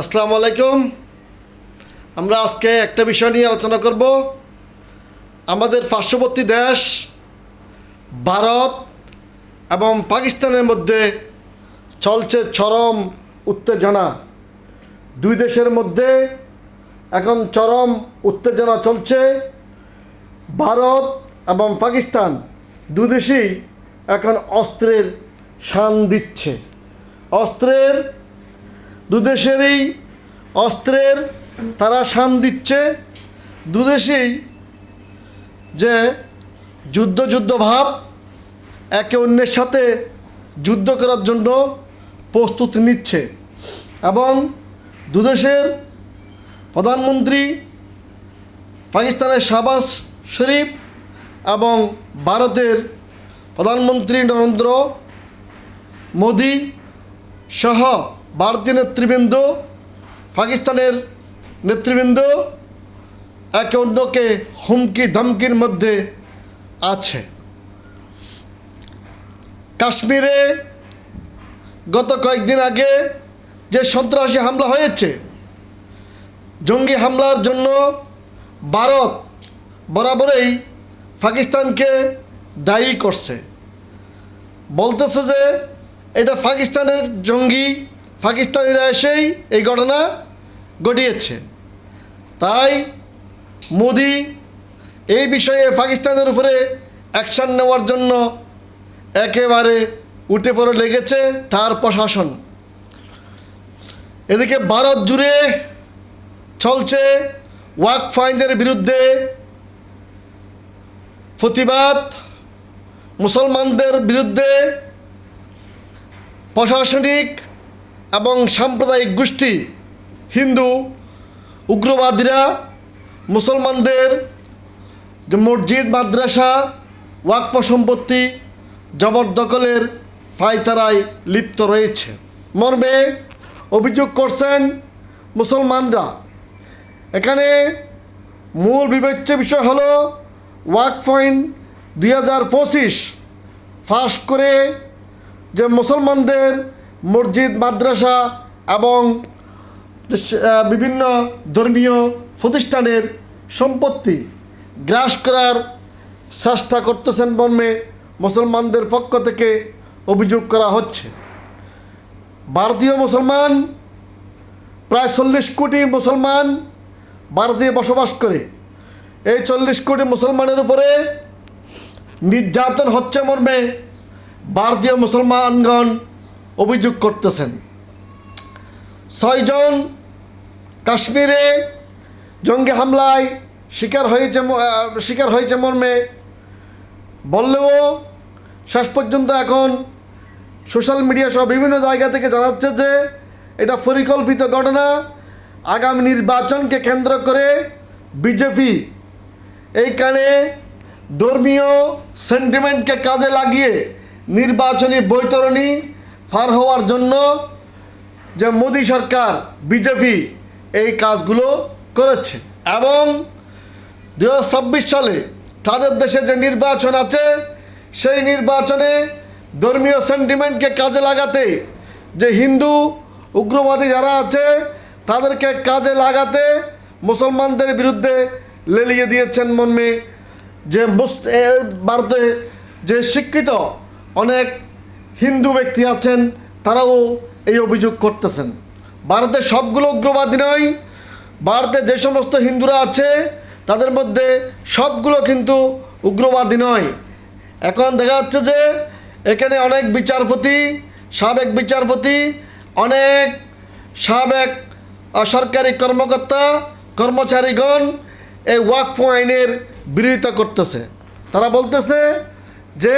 আসসালামু আলাইকুম। আমরা আজকে একটা বিষয় নিয়ে আলোচনা করব। আমাদের পার্শ্ববর্তী দেশ, ভারত এবং পাকিস্তানের মধ্যে চলছে চরম উত্তেজনা। দুই দেশের মধ্যে এখন চরম উত্তেজনা চলছে। ভারত এবং পাকিস্তান দু দেশই এখন অস্ত্রের শান দিচ্ছে। অস্ত্রের দুদেশেরই অস্ত্রের তারা শান দিচ্ছে। দুদেশেই যে যুদ্ধ যুদ্ধ ভাব একে অন্যের সাথে যুদ্ধ করার জন্য প্রস্তুতি নিচ্ছে এবং দুদেশের প্রধানমন্ত্রী পাকিস্তানের শাহবাজ শরীফ এবং ভারতের প্রধানমন্ত্রী নরেন্দ্র মোদি সহ ভারতীয় নেতৃবৃন্দ, পাকিস্তানের নেতৃবৃন্দ, একে অন্যকে হুমকি ধমকির মধ্যে আছে। কাশ্মীরে গত কয়েকদিন আগে যে সন্ত্রাসী হামলা হয়েছে, জঙ্গি হামলার জন্য ভারত বরাবরই পাকিস্তানকে দায়ী করছে। বলতেছে যে এটা পাকিস্তানের জঙ্গি পাকিস্তানিরা এসেই এই ঘটনা ঘটিয়েছে। তাই মোদি এই বিষয়ে পাকিস্তানের উপরে অ্যাকশান নেওয়ার জন্য একেবারে উঠে পড়ে লেগেছে তার প্রশাসন। এদিকে ভারত জুড়ে চলছে ওয়াক ফাইনদের বিরুদ্ধে প্রতিবাদ। মুসলমানদের বিরুদ্ধে প্রশাসনিক এবং সাম্প্রদায়িক গোষ্ঠী হিন্দু, উগ্রবাদীরা, মুসলমানদের যে মসজিদ, মাদ্রাসা, ওয়াকফ সম্পত্তি, জবরদখলের ফায়তারায় লিপ্ত রয়েছে। মর্মে অভিযোগ করছেন মুসলমানরা। এখানে মূল বিবেচ্য বিষয় হলো ওয়াক পয়েন্ট দুই হাজার পঁচিশ ফাঁস করে যে মুসলমানদের মসজিদ, মাদ্রাসা এবং বিভিন্ন ধর্মীয় প্রতিষ্ঠানের সম্পত্তি গ্রাস করার চেষ্টা করতেছেন মর্মে মুসলমানদের পক্ষ থেকে অভিযোগ করা হচ্ছে। ভারতীয় মুসলমান, প্রায় চল্লিশ কোটি মুসলমান ভারতে বসবাস করে। এই চল্লিশ কোটি মুসলমানের উপরে নির্যাতন হচ্ছে মর্মে ভারতীয় মুসলমানগণ। অভিযোগ করতেছেন। ছয়জন কাশ্মীরে জঙ্গি হামলায় শিকার হয়েছে শিকার হয়েছে মর্মে। বললেও শেষ পর্যন্ত এখন সোশ্যাল মিডিয়া সহ বিভিন্ন জায়গা থেকে জানাচ্ছে যে এটা পরিকল্পিত ঘটনা। আগামী নির্বাচনকে কেন্দ্র করে বিজেপি এই এইখানে ধর্মীয় সেন্টিমেন্টকে কাজে লাগিয়ে নির্বাচনী বৈতরণী পার হওয়ার জন্য যে মোদী সরকার, বিজেপি এই কাজগুলো করেছে এবং দু সালে তাদের দেশে যে নির্বাচন আছে, সেই নির্বাচনে ধর্মীয় সেন্টিমেন্টকে কাজে লাগাতে, যে হিন্দু, উগ্রবাদী যারা আছে, তাদেরকে কাজে লাগাতে মুসলমানদের বিরুদ্ধে লেলিয়ে দিয়েছেন মর্মে যে ভারতে যে শিক্ষিত অনেক হিন্দু ব্যক্তি আছেন, তারাও এই অভিযোগ করতেছেন। ভারতে সবগুলো উগ্রবাদী নয়। ভারতে যে সমস্ত হিন্দুরা আছে, তাদের মধ্যে সবগুলো কিন্তু উগ্রবাদী নয়। এখন দেখা যাচ্ছে যে, এখানে অনেক বিচারপতি, সাবেক বিচারপতি, অনেক সাবেক সরকারি কর্মকর্তা, কর্মচারীগণ এই ওয়াকফ আইনের বিরোধিতা করতেছে। তারা বলতেছে যে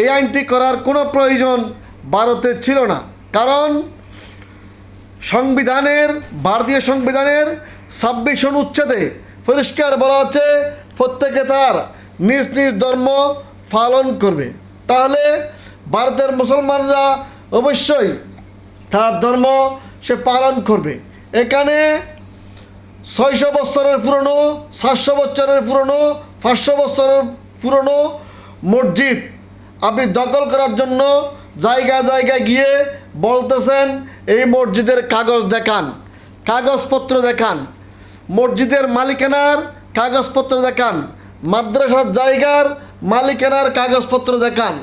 এই আইনটি করার কোনো প্রয়োজন ভারতে ছিল না। কারণ সংবিধানের, ভারতীয় সংবিধানের ছাব্বিশ অনুচ্ছেদে পরিষ্কার বলা হচ্ছে, প্রত্যেকে তার নিজ নিজ ধর্ম পালন করবে। তাহলে ভারতের মুসলমানরা অবশ্যই তার ধর্ম সে পালন করবে। এখানে ছয়শো বছরের পুরনো, সাতশো বছরের পুরনো, পাঁচশো বছরের পুরনো মসজিদ আপনি দখল করার জন্য জায়গা জায়গায় গিয়ে বলতেছেন, এই মসজিদের কাগজ দেখান, কাগজপত্র দেখান, মসজিদের মালিকানার কাগজপত্র দেখান, মাদ্রাসার জায়গার মালিকানার কাগজপত্র দেখান।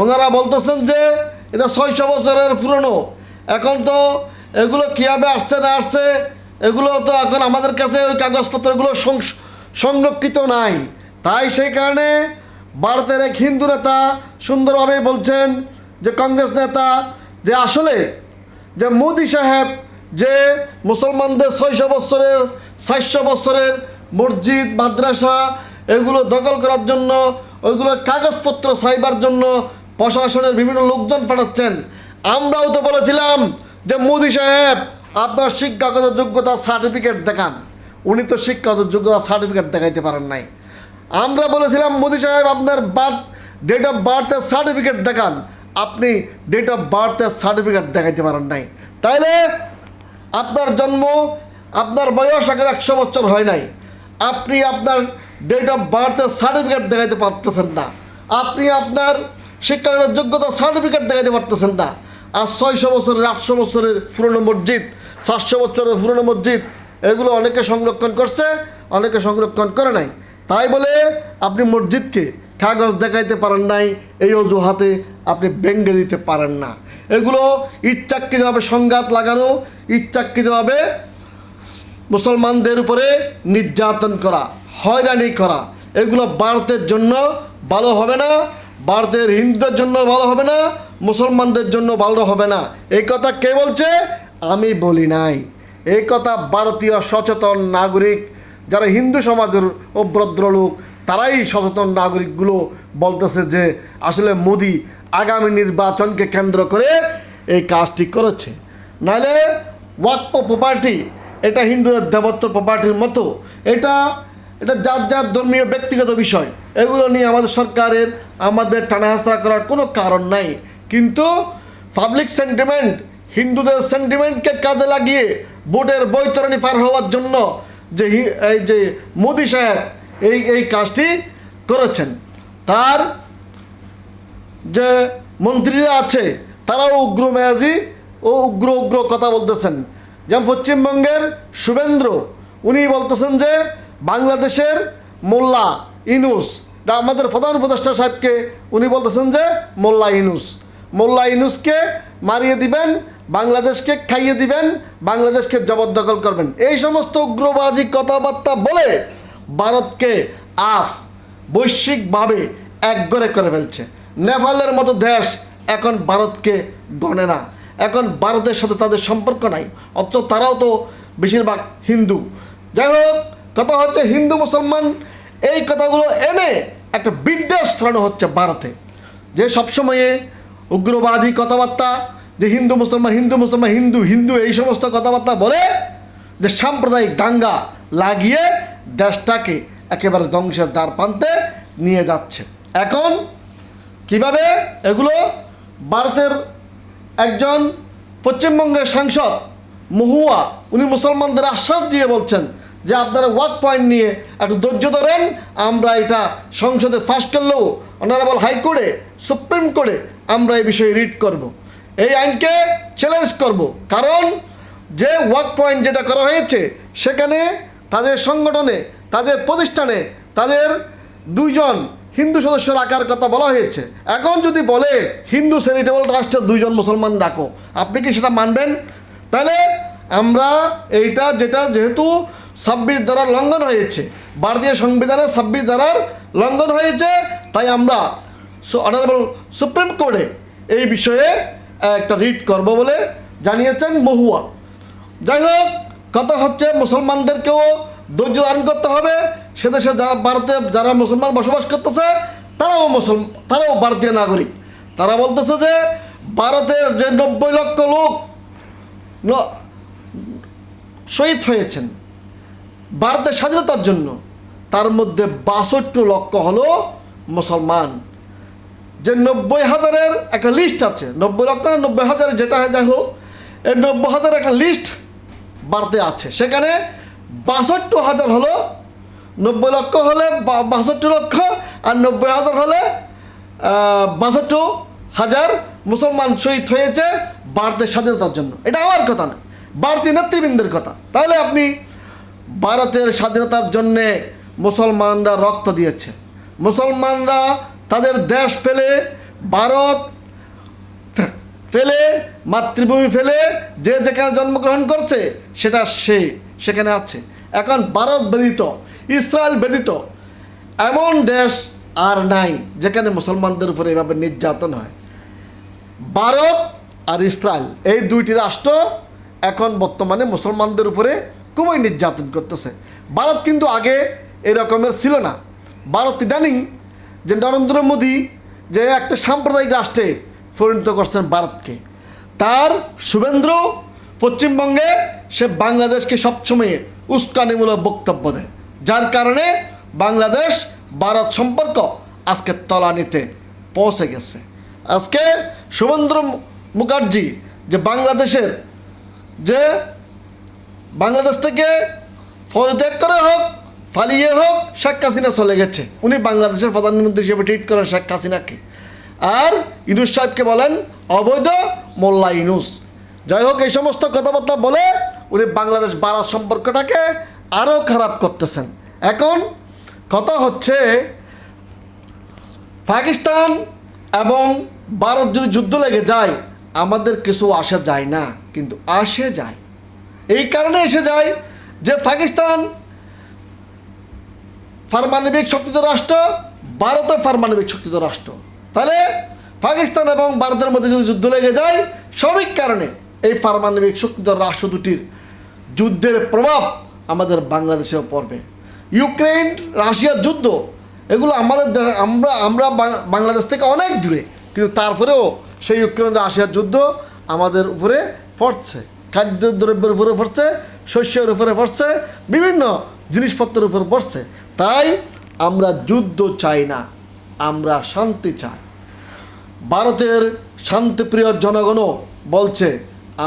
ওনারা বলতেছেন যে, এটা ছয়শো বছরের পুরনো, এখন তো এগুলো কীভাবে আসছে না আসছে, এগুলো তো এখন আমাদের কাছে ওই কাগজপত্রগুলো সংরক্ষিত নাই। তাই সেই কারণে ভারতের এক হিন্দু নেতা সুন্দরভাবে বলছেন যে কংগ্রেস নেতা যে আসলে যে মোদি সাহেব যে মুসলমানদের ছয়শো বছরের চারশো বছরের মসজিদ, মাদ্রাসা এগুলো দখল করার জন্য ওইগুলোর কাগজপত্র চাইবার জন্য প্রশাসনের বিভিন্ন লোকজন পাঠাচ্ছেন। আমরাও তো বলেছিলাম যে মোদি সাহেব, আপনার শিক্ষাগত যোগ্যতা সার্টিফিকেট দেখান। উনি তো শিক্ষাগত যোগ্যতা সার্টিফিকেট দেখাইতে পারেন নাই। আমরা বলেছিলাম মোদি সাহেব, আপনার বার্থ ডেট অফ বার্থের সার্টিফিকেট দেখান। আপনি ডেট অফ বার্থের সার্টিফিকেট দেখাইতে পারেন নাই। তাইলে আপনার জন্ম, আপনার বয়স এখন একশো বছর হয় নাই। আপনি আপনার ডেট অফ বার্থের সার্টিফিকেট দেখাইতে পারতেছেন না। আপনি আপনার শিক্ষাগত যোগ্যতা সার্টিফিকেট দেখাইতে পারতেছেন না। আর ছয়শো বছরের, আটশো বছরের পুরনো মসজিদ, সাতশো বছরের পুরনো মসজিদ, এগুলো অনেকে সংরক্ষণ করছে, অনেকে সংরক্ষণ করে নাই। তাই বলে আপনি মসজিদকে কাগজ দেখাইতে পারেন নাই, এই অজুহাতে আপনি বেঙ্গে দিতে পারেন না। এগুলো ইচ্ছাকৃতভাবে সংঘাত লাগানো, ইচ্ছাকৃতভাবে মুসলমানদের উপরে নির্যাতন করা, হয়রানি করা, এগুলো ভারতের জন্য ভালো হবে না, ভারতের হিন্দুদের জন্য ভালো হবে না, মুসলমানদের জন্য ভালো হবে না। এই কথা কে বলছে? আমি বলি নাই। এই কথা ভারতীয় সচেতন নাগরিক যারা হিন্দু সমাজের অভ্রদ্র লোক, তারাই সচেতন নাগরিকগুলো বলতেছে যে আসলে মোদি আগামী নির্বাচনকে কেন্দ্র করে এই কাজটি করেছে। নাহলে ওয়াক্প প্রপার্টি এটা হিন্দুদের দেবত্ব প্রপার্টির মতো, এটা এটা যার যার ধর্মীয় ব্যক্তিগত বিষয়, এগুলো নিয়ে আমাদের সরকারের, আমাদের টানাহাসড়া করার কোনো কারণ নাই। কিন্তু পাবলিক সেন্টিমেন্ট হিন্দুদের সেন্টিমেন্টকে কাজে লাগিয়ে ভোটের বৈতরণী পার হওয়ার জন্য যে এই যে মোদি সাহেব এই এই কাজটি করেছেন। তার যে মন্ত্রীরা আছে, তারাও উগ্র মেয়াজি ও উগ্র উগ্র কথা বলতেছেন। যেমন পশ্চিমবঙ্গের শুভেন্দ্র, উনি বলতেছেন যে বাংলাদেশের মোল্লা ইনুস আমাদের প্রধান উপদেষ্টা সাহেবকে উনি বলতেছেন যে মোল্লা ইনুস। মোল্লা ইনুসকে মারিয়ে দিবেন বাংলাদেশকে খাইয়ে দিবেন, বাংলাদেশকে জবরদখল করবেন। এই সমস্ত উগ্রবাদী কথাবার্তা বলে ভারতকে আজ বৈশ্বিকভাবে একগরে করে ফেলছে। নেপালের মতো দেশ এখন ভারতকে গণে না। এখন ভারতের সাথে তাদের সম্পর্ক নাই, অথচ তারাও তো বেশিরভাগ হিন্দু। যাই হোক, কথা হচ্ছে হিন্দু মুসলমান, এই কথাগুলো এনে একটা বিদ্বেষ ছড়ানো হচ্ছে ভারতে। যে সবসময়ে উগ্রবাদী কথাবার্তা যে হিন্দু, মুসলমান হিন্দু মুসলমান, হিন্দু হিন্দু, এই সমস্ত কথাবার্তা বলে যে সাম্প্রদায়িক দাঙ্গা লাগিয়ে দেশটাকে একেবারে ধ্বংসের দ্বার প্রান্তে নিয়ে যাচ্ছে এখন কীভাবে এগুলো ভারতের একজন পশ্চিমবঙ্গের সাংসদ মহুয়া, উনি মুসলমানদের আশ্বাস দিয়ে বলছেন যে আপনারা ওয়ার্ক পয়েন্ট নিয়ে একটু ধৈর্য ধরেন, আমরা এটা সংসদে ফাঁস করলেও অনারেবল হাইকোর্টে, সুপ্রিম কোর্টে আমরা এই বিষয়ে রিড করব। এই আইনকে চ্যালেঞ্জ করব। কারণ যে ওয়ার্ক পয়েন্ট যেটা করা হয়েছে, সেখানে তাদের সংগঠনে, তাদের প্রতিষ্ঠানে, তাদের দুইজন হিন্দু সদস্য রাখার কথা বলা হয়েছে। এখন যদি বলে হিন্দু চ্যারিটেবল ট্রাস্টের দুইজন মুসলমান রাখো আপনি কি সেটা মানবেন? তাহলে আমরা এইটা যেটা যেহেতু ছাব্বিশ ধারার লঙ্ঘন হয়েছে, ভারতীয় সংবিধানের ছাব্বিশ ধারার লঙ্ঘন হয়েছে, তাই আমরা অনারেবল সুপ্রিম কোর্টে এই বিষয়ে একটা রিট করব বলে জানিয়েছেন মহুয়া। যাই হোক, কথা হচ্ছে মুসলমানদেরকেও ধৈর্য ধারণ করতে হবে। সে দেশে যারা ভারতে যারা মুসলমান বসবাস করতেছে, তারাও মুসলমান তারাও ভারতীয় নাগরিক। তারা বলতেছে যে, ভারতের যে নব্বই লক্ষ লোক শহীদ হয়েছেন, ভারতের স্বাধীনতার জন্য, তার মধ্যে বাষট্টি লক্ষ হলো মুসলমান। যে নব্বই হাজারের একটা লিস্ট আছে, নব্বই লক্ষ নব্বই হাজার যেটা যাই হোক, এই নব্বই হাজারের একটা লিস্ট বাড়তে আছে। সেখানে বাষট্টি হাজার হলো নব্বই লক্ষ হলে বাষট্টি লক্ষ, আর নব্বই হাজার হলে বাষট্টি হাজার মুসলমান শহীদ হয়েছে বাড়তে স্বাধীনতার জন্য। এটা আমার কথা না। বাড়তি নেতৃবৃন্দের কথা। তাহলে আপনি ভারতের স্বাধীনতার জন্যে মুসলমানরা রক্ত দিয়েছে। মুসলমানরা তাদের দেশ ফেলে, ভারত ফেলে, মাতৃভূমি ফেলে, যে যেখানে জন্মগ্রহণ করছে, সেটা সে, সেখানে আছে। এখন ভারত ব্যতীত, ইসরায়েল ব্যতীত, এমন দেশ আর নাই, যেখানে মুসলমানদের উপরে এভাবে নির্যাতন হয়। ভারত আর ইসরায়েল, এই দুইটি রাষ্ট্র এখন বর্তমানে মুসলমানদের উপরে খুবই নির্যাতন করতেছে। ভারত কিন্তু আগে এরকমের ছিল না। ভারত ইদানিং যে নরেন্দ্র মোদী যে একটা সাম্প্রদায়িক রাষ্ট্রে পরিণত করছেন ভারতকে, তার শুভেন্দ্র পশ্চিমবঙ্গে সে বাংলাদেশকে সবসময় উস্কানিমূলক বক্তব্য দেয়। যার কারণে বাংলাদেশ ভারত সম্পর্ক আজকে তলানিতে পৌঁছে গেছে। আজকে শুভেন্দ্র মুখার্জি যে বাংলাদেশের, যে বাংলাদেশ থেকে পদত্যাগ করে হোক পালিয়ে হোক, শেখ হাসিনা চলে গেছে। উনি বাংলাদেশের প্রধানমন্ত্রী হিসেবে ট্রিট করেন শেখ হাসিনাকে। আর ইনুস সাহেবকে বলেন, অবৈধ মোল্লা ইনুস। যাই হোক, এই সমস্ত কথাবার্তা বলে উনি বাংলাদেশ ভারত সম্পর্কটাকে আরও খারাপ করতেছেন। এখন কথা হচ্ছে, পাকিস্তান এবং ভারত যদি যুদ্ধ লেগে যায়, আমাদের কিছু আসা যায় না, কিন্তু আসে যায়। এই কারণে এসে যায় যে পাকিস্তান পারমাণবিক শক্তিত রাষ্ট্র, ভারতও পারমাণবিক শক্তিত রাষ্ট্র। তাহলে পাকিস্তান এবং ভারতের মধ্যে যদি যুদ্ধ লেগে যায় সবই কারণে এই পারমাণবিক শক্তিত রাষ্ট্র দুটির যুদ্ধের প্রভাব আমাদের বাংলাদেশেও পড়বে। ইউক্রেন রাশিয়ার যুদ্ধ, এগুলো আমাদের আমরা আমরা বাংলাদেশ থেকে অনেক দূরে, কিন্তু তারপরেও সেই ইউক্রেন রাশিয়ার যুদ্ধ আমাদের উপরে পড়ছে। খাদ্যদ্রব্যের উপরে পড়ছে, শস্যের উপরে পড়ছে, বিভিন্ন জিনিসপত্রের উপর বসছে, তাই আমরা যুদ্ধ চাই না, আমরা শান্তি চাই। ভারতের শান্তিপ্রিয় জনগণও বলছে,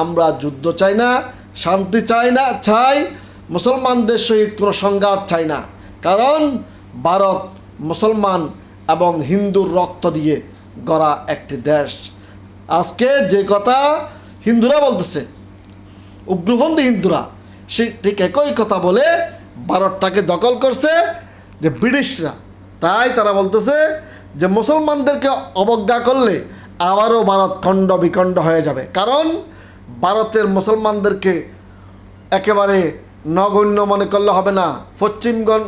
আমরা যুদ্ধ চাই না, শান্তি চাই না, চাই মুসলমানদের সহিত কোনো সংঘাত চাই না। কারণ ভারত মুসলমান এবং হিন্দুর রক্ত দিয়ে গড়া একটি দেশ। আজকে যে কথা হিন্দুরা বলতেছে, উগ্রপন্থী হিন্দুরা, সে ঠিক একই কথা বলে ভারতটাকে দখল করছে যে ব্রিটিশরা। তাই তারা বলতেছে যে মুসলমানদেরকে অবজ্ঞা করলে আবারও ভারত খণ্ড বিখণ্ড হয়ে যাবে। কারণ ভারতের মুসলমানদেরকে একেবারে নগণ্য মনে করলে হবে না। পশ্চিমগঞ্জ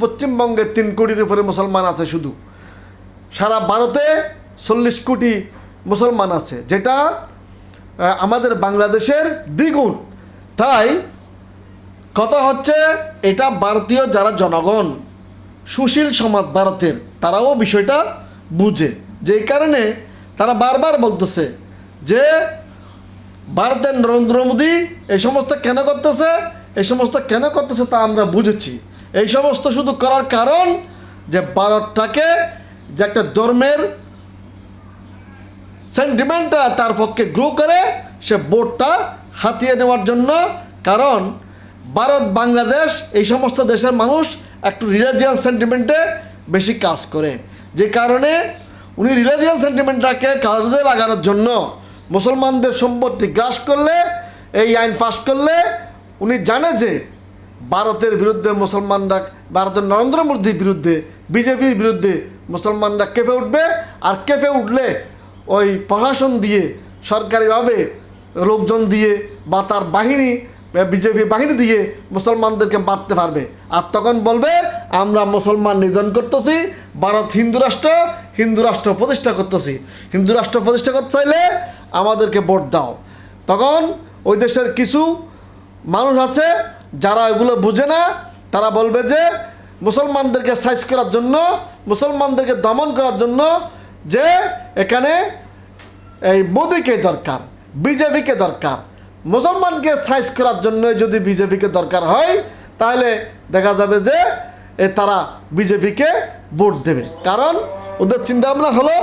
পশ্চিমবঙ্গে তিন কোটির উপরে মুসলমান আছে শুধু। সারা ভারতে চল্লিশ কোটি মুসলমান আছে, যেটা আমাদের বাংলাদেশের দ্বিগুণ। তাই কথা হচ্ছে, এটা ভারতীয় যারা জনগণ, সুশীল সমাজ ভারতের, তারাও বিষয়টা বুঝে। যেই কারণে তারা বারবার বলতেছে যে, ভারতের নরেন্দ্র মোদী এই সমস্ত কেন করতেছে, এই সমস্ত কেন করতেছে তা আমরা বুঝেছি। এই সমস্ত শুধু করার কারণ যে ভারতটাকে যে একটা ধর্মের সেন্টিমেন্টটা তার পক্ষে গ্রো করে, সে বোর্ডটা হাতিয়ে নেওয়ার জন্য। কারণ ভারত, বাংলাদেশ, এই সমস্ত দেশের মানুষ একটু রিলিজিয়াস সেন্টিমেন্টে বেশি কাজ করে। যে কারণে উনি রিলিজিয়াস সেন্টিমেন্টটাকে কাজে লাগানোর জন্য মুসলমানদের সম্পত্তি গ্রাস করলে, এই আইন পাস করলে উনি জানে যে ভারতের বিরুদ্ধে মুসলমানরা, ভারতের নরেন্দ্র মোদীর বিরুদ্ধে, বিজেপির বিরুদ্ধে মুসলমানরা কেঁপে উঠবে আর কেঁপে উঠলে ওই প্রশাসন দিয়ে, সরকারিভাবে লোকজন দিয়ে বা তার বাহিনী বিজেপি বাহিনী দিয়ে মুসলমানদেরকে মারতে পারবে। আর তখন বলবে, আমরা মুসলমান নিধন করতেছি, ভারত হিন্দু রাষ্ট্র হিন্দু রাষ্ট্র প্রতিষ্ঠা করতেছি। হিন্দু রাষ্ট্র প্রতিষ্ঠা করতে চাইলে আমাদেরকে ভোট দাও। তখন ওই দেশের কিছু মানুষ আছে, যারা এগুলো বুঝে না, তারা বলবে যে, মুসলমানদেরকে সাইজ করার জন্য, মুসলমানদেরকে দমন করার জন্য যে এখানে এই মোদিকে দরকার, বিজেপিকে দরকার। মুসলমানকে সাইজ করার জন্য যদি বিজেপিকে দরকার হয়, তাহলে দেখা যাবে যে তারা বিজেপিকে ভোট দেবে। কারণ ওদের চিন্তাভাবনা হলো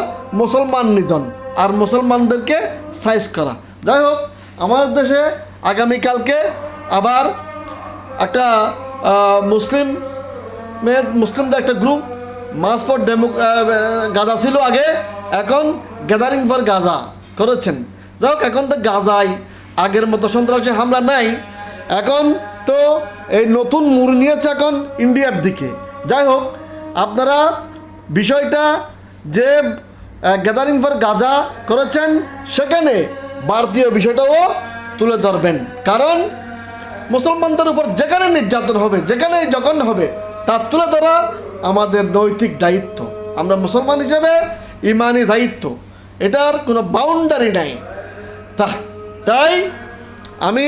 মুসলমান নিধন আর মুসলমানদেরকে সাইজ করা। যাই হোক, আমাদের দেশে আগামীকালকে আবার একটা মুসলিম মেয়ে মুসলিমদের একটা গ্রুপ মাস ফর ডেমো গাজা ছিল আগে, এখন গ্যাদারিং ফর গাজা করেছেন। যাই হোক, এখন তো গাজায় আগের মতো সন্ত্রাসী হামলা নাই। এখন তো এই নতুন মুড় নিয়েছে এখন ইন্ডিয়ার দিকে। যাই হোক, আপনারা বিষয়টা যে গ্যাদারিং ফর গাজা করেছেন, সেখানে ভারতীয় বিষয়টাও তুলে ধরবেন। কারণ মুসলমানদের উপর যেখানে নির্যাতন হবে যেখানে যখন হবে তা তুলে ধরা আমাদের নৈতিক দায়িত্ব। আমরা মুসলমান হিসেবে ইমানি দায়িত্ব। এটার কোনো বাউন্ডারি নাই। তা তাই আমি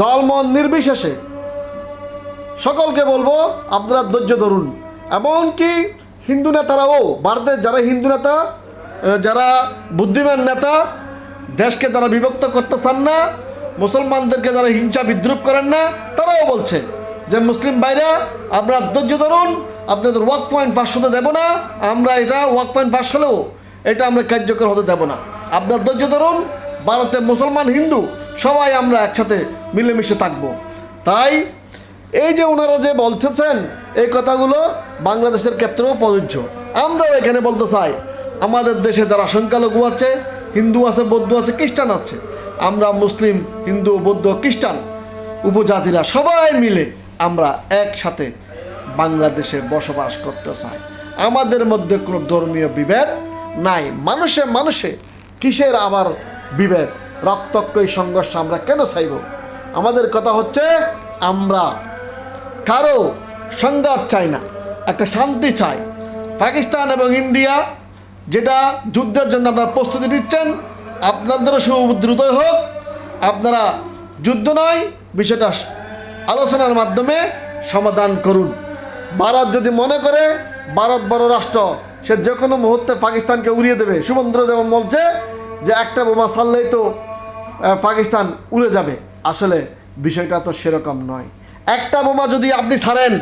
দলমন নির্বিশেষে সকলকে বলব, আপনারা ধৈর্য ধরুন। এমনকি হিন্দু নেতারাও, ভারতের যারা হিন্দু নেতা যারা বুদ্ধিমান নেতা, দেশকে তারা বিভক্ত করতে চান না, মুসলমানদেরকে যারা হিংসা বিদ্রুপ করেন না, তারাও বলছে যে, মুসলিম ভাইরা, আপনারা ধৈর্য ধরুন, আপনাদের ওয়ার্ক পয়েন্ট পাস হতে দেবো না, আমরা এটা ওয়ার্ক পয়েন্ট পাস হলেও এটা আমরা কার্যকর হতে দেবো না। আপনার ধৈর্য ধরুন ভারতে মুসলমান, হিন্দু, সবাই আমরা একসাথে মিলেমিশে থাকব। তাই এই যে ওনারা যে বলতেছেন, এই কথাগুলো বাংলাদেশের ক্ষেত্রেও প্রযোজ্য। আমরাও এখানে বলতে চাই, আমাদের দেশে যারা সংখ্যালঘু আছে, হিন্দু আছে, বৌদ্ধ আছে, খ্রিস্টান আছে, আমরা মুসলিম, হিন্দু, বৌদ্ধ, খ্রিস্টান উপজাতিরা সবাই মিলে আমরা একসাথে বাংলাদেশে বসবাস করতে চাই। আমাদের মধ্যে কোনো ধর্মীয় বিভেদ নাই। মানুষে মানুষে কিসের আবার বিভেদ, রক্তক্ষয়ী সংঘর্ষ আমরা কেন চাইব? আমাদের কথা হচ্ছে আমরা। কারও সংঘাত চাই না, একটা শান্তি চাই। পাকিস্তান এবং ইন্ডিয়া যেটা যুদ্ধের জন্য আপনারা প্রস্তুতি নিচ্ছেন, আপনাদেরও সুদ্রুত হোক, আপনারা যুদ্ধ নয়, বিষয়টা আলোচনার মাধ্যমে সমাধান করুন। ভারত যদি মনে করে, ভারত বড় রাষ্ট্র, সে যে কোনো মুহূর্তে পাকিস্তানকে উড়িয়ে দেবে। সুমন্দ্র যেমন বলছে যে একটা বোমা ছাড়লেই তো পাকিস্তান উড়ে যাবে। আসলে বিষয়টা তো সেরকম নয়। একটা বোমা যদি আপনি ছাড়েন,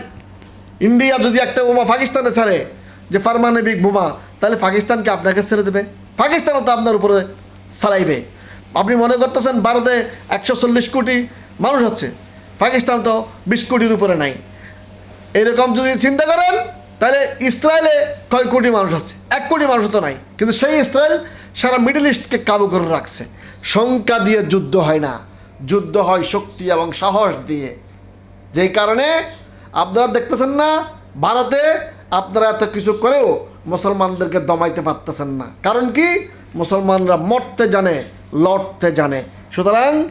ইন্ডিয়া যদি একটা বোমা পাকিস্তানে ছাড়ে, যে পারমাণবিক বোমা, তাহলে পাকিস্তানকে আপনাকে ছেড়ে দেবে? পাকিস্তানও তো আপনার উপরে ছাড়াইবে আপনি মনে করতেছেন ভারতে একশো চল্লিশ কোটি মানুষ হচ্ছে পাকিস্তান তো বিশ কোটির উপরে নাই। এরকম যদি চিন্তা করেন, তাহলে ইসরায়েলে কয় কোটি মানুষ আছে? এক কোটি মানুষ তো নাই। কিন্তু সেই ইসরায়েল সারা মিডল ইস্টকে কাবু করে রাখছে। সংখ্যা দিয়ে যুদ্ধ হয় না। যুদ্ধ হয় শক্তি এবং সাহস দিয়ে। যেই কারণে আপনারা দেখতেছেন না, ভারতে আপনারা এত কিছু করেও মুসলমানদেরকে দমাইতে পারতেছেন না। কারণ কি? মুসলমানরা মরতে জানে, লড়তে জানে। সুতরাং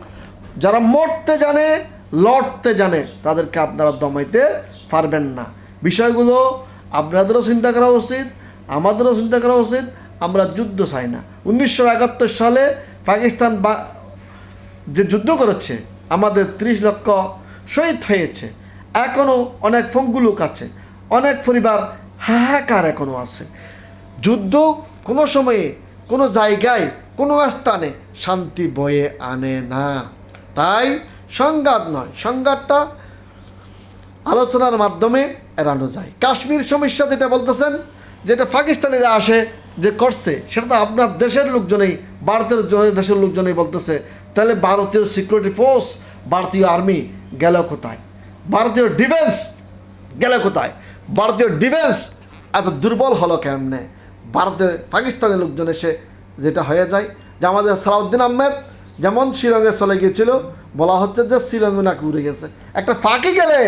যারা মরতে জানে, লড়তে জানে, তাদেরকে আপনারা দমাইতে পারবেন না। বিষয়গুলো আপনাদেরও চিন্তা করা উচিত, আমাদেরও চিন্তা করা উচিত আমরা যুদ্ধ চাই না। উনিশশো একাত্তর সালে পাকিস্তান বা যে যুদ্ধ করেছে, আমাদের ত্রিশ লক্ষ শহীদ হয়েছে। এখনও অনেক ফঙ্গু আছে অনেক পরিবার হাহাকার এখনও আছে। যুদ্ধ কোনো সময়ে, কোনো জায়গায়, কোনো স্থানে শান্তি বয়ে আনে না। তাই সংঘাত নয়, সংঘাতটা আলোচনার মাধ্যমে এড়ানো যায়। কাশ্মীর সমস্যা যেটা বলতেছেন, যেটা পাকিস্তানিরা আসে যে করছে, সেটা তো আপনার দেশের লোকজনেই, ভারতের দেশের লোকজনেই বলতেছে। তাহলে ভারতীয় সিকিউরিটি ফোর্স ভারতীয় আর্মি গেল কোথায়? ভারতীয় ডিফেন্স গেল কোথায়? ভারতীয় ডিফেন্স এত দুর্বল হলো কেমনে? ভারতের পাকিস্তানের লোকজন এসে যেটা হয়ে যায়, যে আমাদের সালাউদ্দিন আহমেদ যেমন শিলংয়ে চলে গিয়েছিল, বলা হচ্ছে যে শিলংয়ে নাকি উড়ে গেছে। একটা ফাঁকি গেলে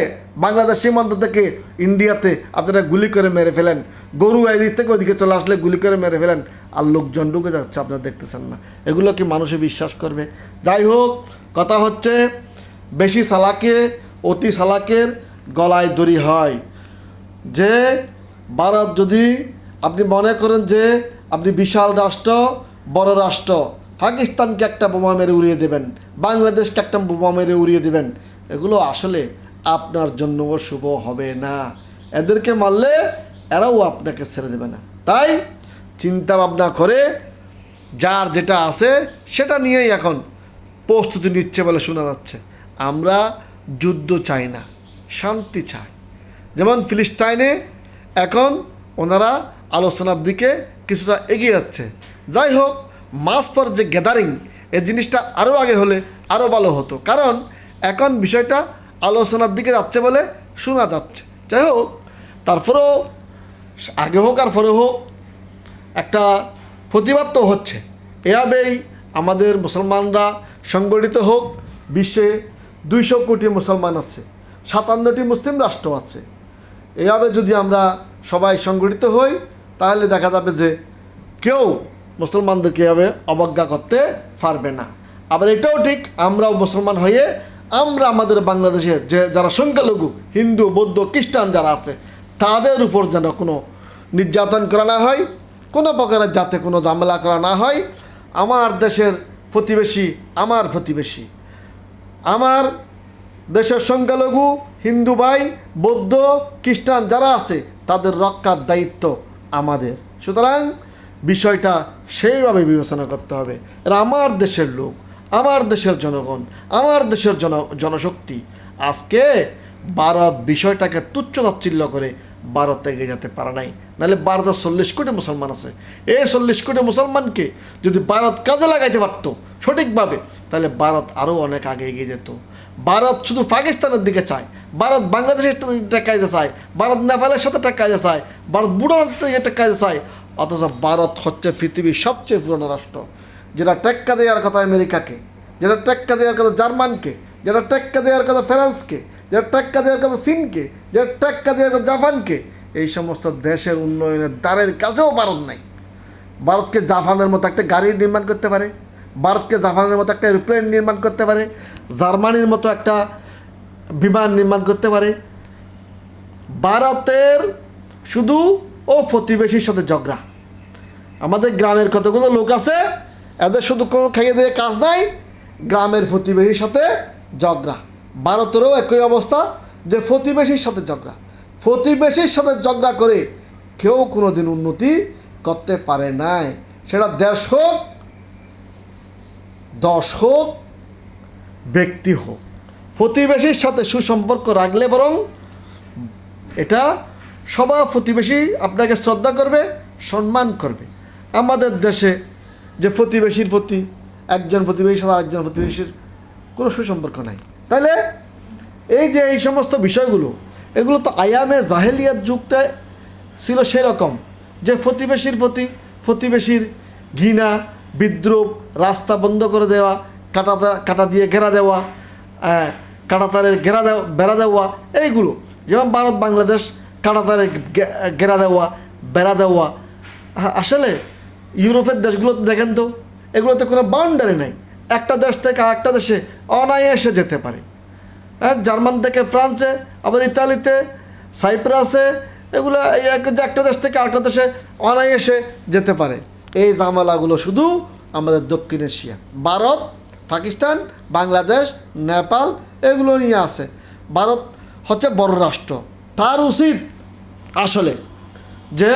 বাংলাদেশ সীমান্ত থেকে ইন্ডিয়াতে আপনারা গুলি করে মেরে ফেলেন। গরু এদিক থেকে ওইদিকে চলে আসলে গুলি করে মেরে ফেলেন। আর লোকজন ঢুকে যাচ্ছে, আপনারা দেখতেছেন না। এগুলো কি মানুষে বিশ্বাস করবে? যাই হোক, কথা হচ্ছে, বেশি সালাকে, অতি সালাকের গলায় দড়ি হয়। যে ভারত যদি আপনি মনে করেন যে আপনি বিশাল রাষ্ট্র, বড় রাষ্ট্র, পাকিস্তানকে একটা বোমা মেরে উড়িয়ে দেবেন, বাংলাদেশকে একটা বোমা মেরে উড়িয়ে দেবেন, এগুলো আসলে আপনার জন্যও শুভ হবে না। এদেরকে মারলে এরাও আপনাকে ছেড়ে দেবে না। তাই চিন্তা ভাবনা করে যার যেটা আছে সেটা নিয়েই এখন প্রস্তুতি নিচ্ছে বলে শোনা যাচ্ছে। আমরা যুদ্ধ চাই না, শান্তি চাই। যেমন ফিলিস্তাইনে এখন ওনারা আলোচনার দিকে কিছুটা এগিয়ে যাচ্ছে। যাই হোক, মাস পর যে গ্যাদারিং এই জিনিসটা আরও আগে হলে আরও ভালো হতো। কারণ এখন বিষয়টা আলোচনার দিকে যাচ্ছে বলে শোনা যাচ্ছে। যাই হোক, তারপরেও আগে হোক আর পরে হোক, একটা প্রতিবাদ তো হচ্ছে। এভাবেই আমাদের মুসলমানরা সংগঠিত হোক, বিশ্বে দুইশো কোটি মুসলমান আছে, সাতান্নটি মুসলিম রাষ্ট্র আছে। এভাবে যদি আমরা সবাই সংগঠিত হই, তাহলে দেখা যাবে যে কেউ মুসলমানদেরকে এভাবে অবজ্ঞা করতে পারবে না। আবার এটাও ঠিক, আমরাও মুসলমান হয়ে আমরা আমাদের বাংলাদেশে যে যারা সংখ্যালঘু, হিন্দু, বৌদ্ধ, খ্রিস্টান যারা আছে, তাদের উপর যেন কোনো নির্যাতন করা না হয়, কোনো প্রকারের যাতে কোনো ঝামেলা করা না হয়। আমার দেশের প্রতিবেশী, আমার প্রতিবেশী, আমার দেশের সংখ্যালঘু, হিন্দু ভাই, বৌদ্ধ, খ্রিস্টান যারা আছে, তাদের রক্ষার দায়িত্ব আমাদের। সুতরাং বিষয়টা সেইভাবে বিবেচনা করতে হবে। এরা আমার দেশের লোক, আমার দেশের জনগণ, আমার দেশের জন, জনশক্তি। আজকে ভারত বিষয়টাকে তুচ্ছ তাচ্ছিল্য করে ভারত এগিয়ে যেতে পারে নাই। নাহলে ভারতের চল্লিশ কোটি মুসলমান আছে। এই চল্লিশ কোটি মুসলমানকে যদি ভারত কাজে লাগাইতে পারতো সঠিকভাবে, তাহলে ভারত আরও অনেক আগে এগিয়ে যেত। ভারত শুধু পাকিস্তানের দিকে চায়, ভারত বাংলাদেশের টেকাইতে চায়, ভারত নেপালের সাথে টেকাইতে চায়, ভারত বুড়ার থেকে টেকাইতে চায়, অথচ ভারত হচ্ছে পৃথিবীর সবচেয়ে পুরনো রাষ্ট্র, যেটা টেক্কা দেওয়ার কথা আমেরিকাকে, যেটা টেক্কা দেওয়ার কথা জার্মানকে, যেটা টেক্কা দেওয়ার কথা ফ্রান্সকে যেটা টেক্কা দেওয়ার কথা চীনকে যেটা টেক্কা দেওয়ার কথা জাপানকে, এই সমস্ত দেশের উন্নয়নের দ্বারের কাছেও ভারত নাই। ভারতকে জাপানের মতো একটা গাড়ি নির্মাণ করতে পারে, ভারতকে জাপানের মতো একটা এরোপ্লেন নির্মাণ করতে পারে, জার্মানির মতো একটা বিমান নির্মাণ করতে পারে। ভারতের শুধু ও প্রতিবেশীর সাথে ঝগড়া। আমাদের গ্রামের কতগুলো লোক আছে, এদের শুধু কোনো খাইয়ে দিয়ে কাজ নাই, গ্রামের প্রতিবেশীর সাথে ঝগড়া। ভারতেরও একই অবস্থা যে প্রতিবেশীর সাথে ঝগড়া। প্রতিবেশীর সাথে ঝগড়া করে কেউ কোনো দিন উন্নতি করতে পারে নাই। সেটা দেশ হোক, দশ হোক, ব্যক্তি হোক। প্রতিবেশীর সাথে সুসম্পর্ক রাখলে বরং এটা সবার প্রতিবেশী আপনাকে শ্রদ্ধা করবে, সম্মান করবে। আমাদের দেশে যে প্রতিবেশীর প্রতি, একজন প্রতিবেশী সাথে আরেকজন প্রতিবেশীর কোনো সুসম্পর্ক নাই। তাহলে এই যে এই সমস্ত বিষয়গুলো এগুলো তো আয়ামে জাহেলিয়াত যুগটা ছিল সেরকম যে প্রতিবেশীর প্রতি প্রতিবেশীর ঘৃণা বিদ্রুপ রাস্তা বন্ধ করে দেওয়া কাটা কাটা দিয়ে ঘেরা দেওয়া আহ, কাটাতারের ঘেরা দেওয়া বেড়া দেওয়া এইগুলো। যেমন ভারত বাংলাদেশ কাটাতারের ঘেরা দেওয়া বেড়া দেওয়া। আসলে ইউরোপের দেশগুলো দেখেন তো এগুলোতে কোনো বাউন্ডারি নাই। একটা দেশ থেকে আরেকটা দেশে অনায়াসে যেতে পারে। হ্যাঁ জার্মান থেকে ফ্রান্সে, আবার ইতালিতে, সাইপ্রাসে, এগুলো একটা দেশ থেকে আরেকটা দেশে অনায়াসে যেতে পারে। এই জামালাগুলো শুধু আমাদের দক্ষিণ এশিয়া, ভারত, পাকিস্তান, বাংলাদেশ, নেপাল, এগুলো নিয়ে আছে। ভারত হচ্ছে বড় রাষ্ট্র। তার উচিত আসলে যে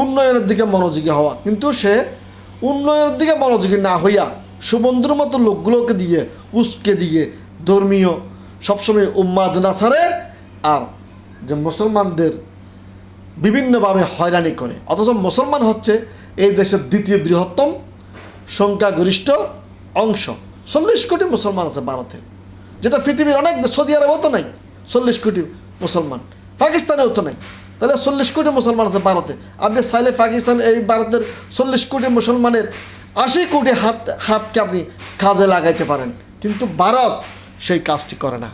উন্নয়নের দিকে মনোযোগী হওয়া। কিন্তু সে উন্নয়নের দিকে মনোযোগী না হইয়া সুবন্ধুর মতো লোকগুলোকে দিয়ে উস্কে দিয়ে ধর্মীয় সবসময় উম্মাদ না ছাড়ে আর যে মুসলমানদের বিভিন্নভাবে হয়রানি করে। অথচ মুসলমান হচ্ছে এই দেশের দ্বিতীয় বৃহত্তম সংখ্যাগরিষ্ঠ অংশ। চল্লিশ কোটি মুসলমান আছে ভারতে। যেটা পৃথিবীর অনেক সৌদি আরবেও তো নাই, চল্লিশ কোটি মুসলমান। পাকিস্তানেও তো নাই। তাহলে চল্লিশ কোটি মুসলমান আছে ভারতে। আপনি চাইলে পাকিস্তান, এই ভারতের চল্লিশ কোটি মুসলমানের আশি কোটি হাত, হাতকে আপনি কাজে লাগাইতে পারেন। কিন্তু ভারত সেই কাজটি করে না।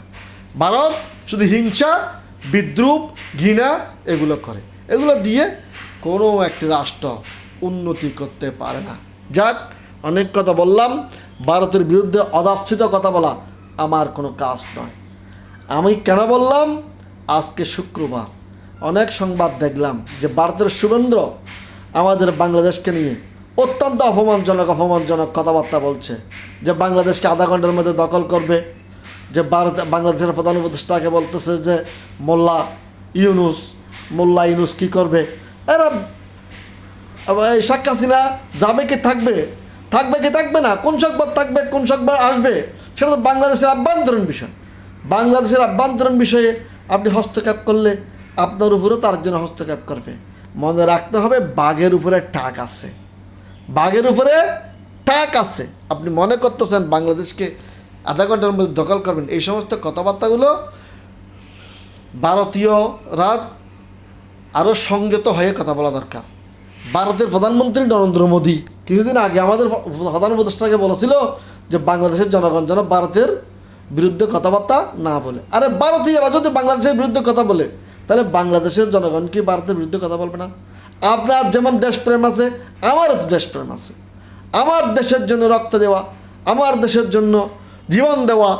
ভারত শুধু হিংসা, বিদ্রুপ, ঘৃণা এগুলো করে। এগুলো দিয়ে কোনো একটি রাষ্ট্র উন্নতি করতে পারে না। যাক, অনেক কথা বললাম। ভারতের বিরুদ্ধে অদাস্থিত কথা বলা আমার কোনো কাজ নয়। আমি কেন বললাম? আজকে শুক্রবার। অনেক সংবাদ দেখলাম যে ভারতের শুভেন্দ্র আমাদের বাংলাদেশকে নিয়ে অত্যন্ত অপমানজনক অপমানজনক কথাবার্তা বলছে যে বাংলাদেশকে আধা ঘণ্টার মধ্যে দখল করবে, যে ভারত, বাংলাদেশের প্রধান উপদেষ্টাকে বলতেছে যে মোল্লা ইউনুস মোল্লা ইউনুস কী করবে? এরা, এই শেখ হাসিনা যাবে কি থাকবে? থাকবে কি থাকবে না? কোন সংবাদ থাকবে, কোন সংবাদ আসবে? সেটা তো বাংলাদেশের আভ্যন্তরীণ বিষয়। বাংলাদেশের আভ্যন্তরীণ বিষয়ে আপনি হস্তক্ষেপ করলে আপনার উপরেও তার জন্য হস্তক্ষেপ করবে। মনে রাখতে হবে বাঘের উপরে টাক আছে। বাঘের উপরে টাক আছে। আপনি মনে করতেছেন বাংলাদেশকে আধা ঘণ্টার মধ্যে দখল করবেন, এই সমস্ত কথাবার্তাগুলো ভারতীয়রা আরও সংযত হয়ে কথা বলা দরকার। ভারতের প্রধানমন্ত্রী নরেন্দ্র মোদী কিছুদিন আগে আমাদের প্রধান উপদেষ্টাকে বলেছিল যে বাংলাদেশের জনগণ যেন ভারতের বিরুদ্ধে কথাবার্তা না বলে। আরে ভারতীয়রা যদি বাংলাদেশের বিরুদ্ধে কথা বলে, তাহলে বাংলাদেশের জনগণ কি ভারতের বিরুদ্ধে কথা বলবে না? আপনার যেমন দেশপ্রেম আছে আমারও দেশপ্রেম আছে। আমার দেশের জন্য রক্ত দেওয়া, আমার দেশের জন্য জীবন দেওয়া,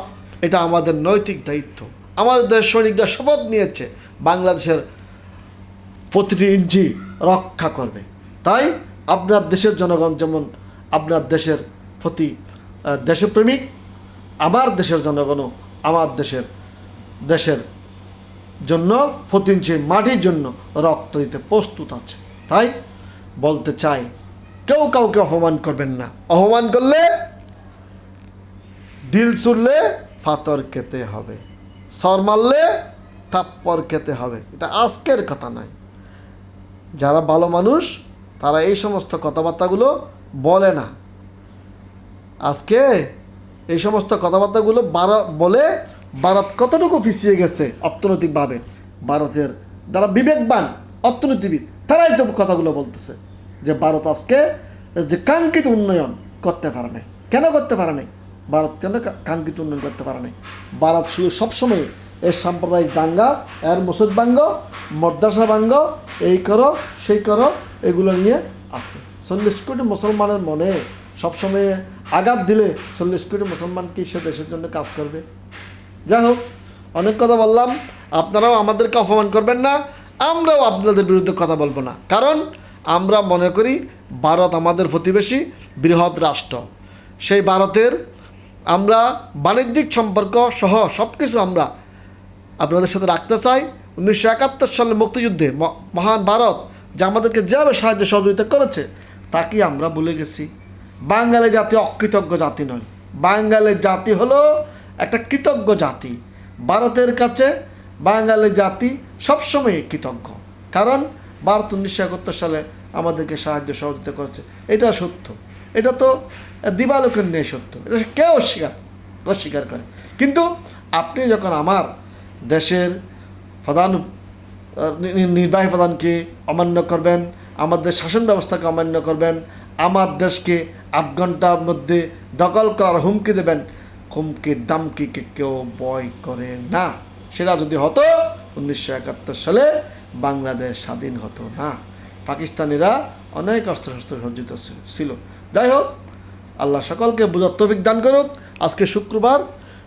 এটা আমাদের নৈতিক দায়িত্ব। আমাদের দেশ সৈনিকরা শপথ নিয়েছে, বাংলাদেশের প্রতিটি ইঞ্চি রক্ষা করবে। তাই আপনার দেশের জনগণ যেমন আপনার দেশের প্রতি দেশপ্রেমিক, আমার দেশের জনগণও আমার দেশের দেশের জন্য প্রতি ইঞ্চি মাটির জন্য রক্ত দিতে প্রস্তুত আছে। তাই বলতে চাই, কেউ কাউকে অপমান করবেন না। অপমান করলে দিল চুললে ফাতর খেতে হবে, সর মারলে থাপ্পর খেতে হবে। এটা আজকের কথা নয়। যারা ভালো মানুষ, তারা এই সমস্ত কথাবার্তাগুলো বলে না। আজকে এই সমস্ত কথাবার্তাগুলো বলে ভারত কতটুকু পিছিয়ে গেছে অর্থনৈতিকভাবে? ভারতের যারা বিবেকবান অর্থনীতিবিদ তারাই তো কথাগুলো বলতেছে যে ভারত আজকে যে কাঙ্ক্ষিত উন্নয়ন করতে পারে নাই। কেন করতে পারে নাই? ভারত কেন কাঙ্ক্ষিত উন্নয়ন করতে পারে নাই? ভারত শুধু সবসময় এর সাম্প্রদায়িক দাঙ্গা, এর মুসদ ভাঙ্গ, মর্দাসা ভাঙ্গ, এই করো, সেই করো, এগুলো নিয়ে আছে। চল্লিশ কোটি মুসলমানের মনে সবসময় আঘাত দিলে চল্লিশ কোটি মুসলমান কি সে দেশের জন্য কাজ করবে? যাই হোক, অনেক কথা বললাম। আপনারাও আমাদেরকে অপমান করবেন না। আমরাও আপনাদের বিরুদ্ধে কথা বলব না। কারণ আমরা মনে করি ভারত আমাদের প্রতিবেশী বৃহৎ রাষ্ট্র। সেই ভারতের আমরা বাণিজ্যিক সম্পর্ক সহ সব কিছু আমরা আপনাদের সাথে রাখতে চাই। উনিশশো একাত্তর সালে মুক্তিযুদ্ধে মহান ভারত যে আমাদেরকে যেভাবে সাহায্য সহযোগিতা করেছে তাকে আমরা ভুলে গেছি। বাঙালি জাতি অকৃতজ্ঞ জাতি নয়। বাঙালি জাতি হলো একটা কৃতজ্ঞ জাতি। ভারতের কাছে বাঙালি জাতি সবসময় কৃতজ্ঞ। কারণ ভারত উনিশশো একাত্তর সালে আমাদেরকে সাহায্য সহযোগিতা করেছে। এটা সত্য। এটা তো দিবালোকের নেই সত্য। এটা কেউ অস্বীকার? অস্বীকার করে? কিন্তু আপনি যখন আমার দেশের প্রধান নির্বাহী প্রধানকে অমান্য করবেন, আমাদের শাসন ব্যবস্থাকে অমান্য করবেন, আমার দেশকে আধ ঘণ্টার মধ্যে দখল করার হুমকি দেবেন, হুমকির দামকিকে কেউ বয় করে না। সেটা যদি হতো, উনিশশো একাত্তর সালে বাংলাদেশ স্বাধীন হতো না। পাকিস্তানিরা অনেক অস্ত্র শস্ত্র সজ্জিত ছিল- যাই হোক, আল্লাহ সকলকে বুঝার তৌফিক দান করুক। আজকে শুক্রবার,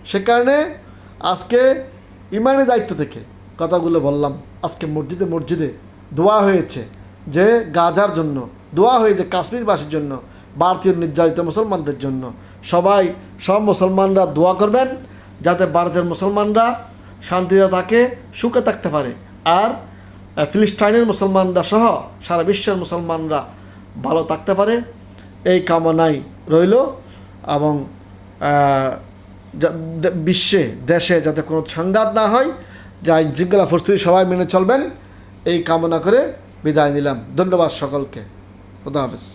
সে কারণে আজকে ইমানি দায়িত্ব থেকে কথাগুলো বললাম। আজকে মসজিদে মসজিদে দোয়া হয়েছে যে গাজার জন্য, দোয়া হয়েছে কাশ্মীরবাসীর জন্য, ভারতীয় নির্যাতিত মুসলমানদের জন্য। সবাই, সব মুসলমানরা দোয়া করবেন, যাতে ভারতের মুসলমানরা শান্তিতে থাকে, সুখে থাকতে পারে। আর ফিলিস্তাইনের মুসলমানরা সহ সারা বিশ্বের মুসলমানরা ভালো থাকতে পারে। এই কামনাই রইল এবং বিশ্বে, দেশে যাতে কোনো সংঘাত না হয় যা শৃঙ্খলা পরিস্থিতি সবাই মেনে চলবেন। এই কামনা করে বিদায় নিলাম। ধন্যবাদ সকলকে। খুদা হাফিজ।